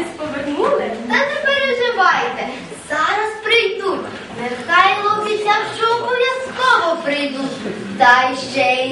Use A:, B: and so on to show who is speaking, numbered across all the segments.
A: десь повернули?
B: Та не переживайте, зараз прийдуть. Михайло обіцяв, що обов'язково прийдуть. Та ще й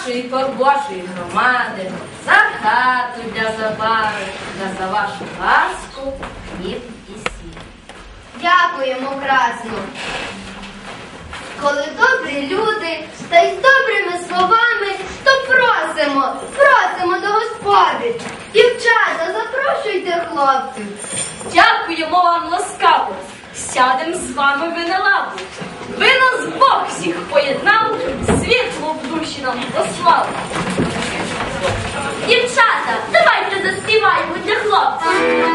C: нашої Божої громади, за хату для забави, та за вашу ласку, хліб і сіль.
B: Дякуємо красно. Коли добрі люди та й з добрими словами, то просимо, просимо до господи. Дівчата, запрошуйте хлопців.
C: Дякуємо вам ласкаво. Сядем з вами ви на лаву. Ви нас нам послав. Дівчата, давайте заспіваємо для хлопців.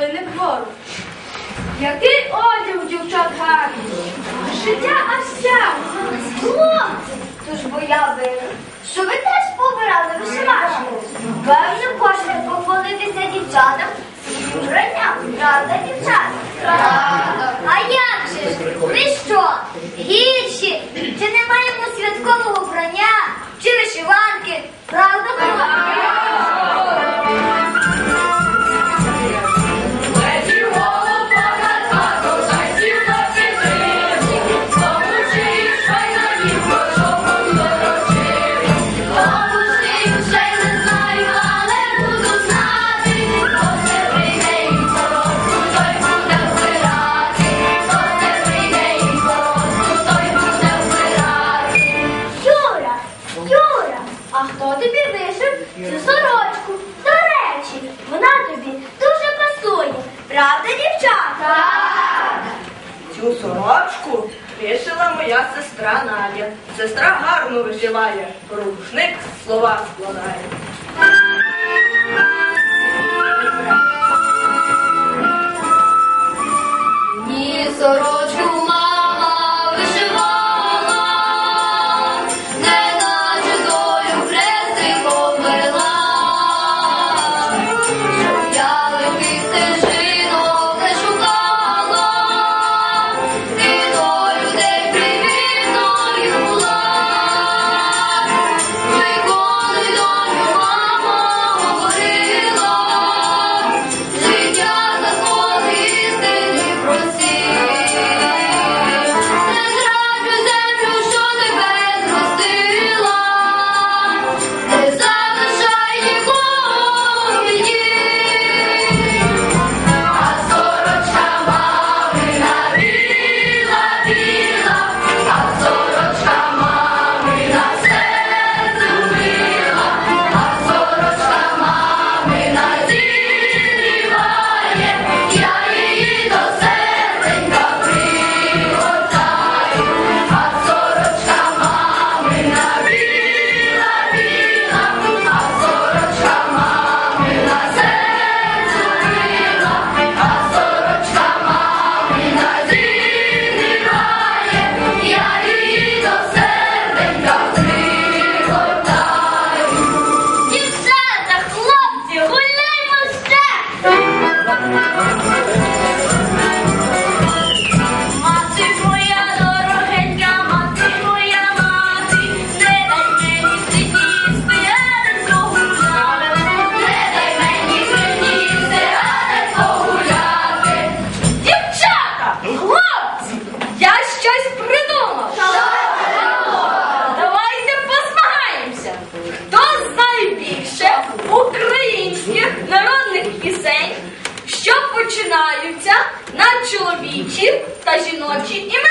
A: Пісня вгору. Який одяг у дівчат гарний, життя аж.
B: Хлопці, то ж бо я винен, що ви теж побирали вишивашку. Певно, хочете похвалитися дівчатам своїм вбранням, правда, дівчата? Правда. А як же ж? Ви що? Гірші? Чи не маємо святкового вбрання? Чи вишиванки? Правда, Леді Так.
D: Цю сорочку вишила моя
C: сестра Надя. Сестра гарно вишиває, рушник слова складає. Ні, сорочку та жіночі і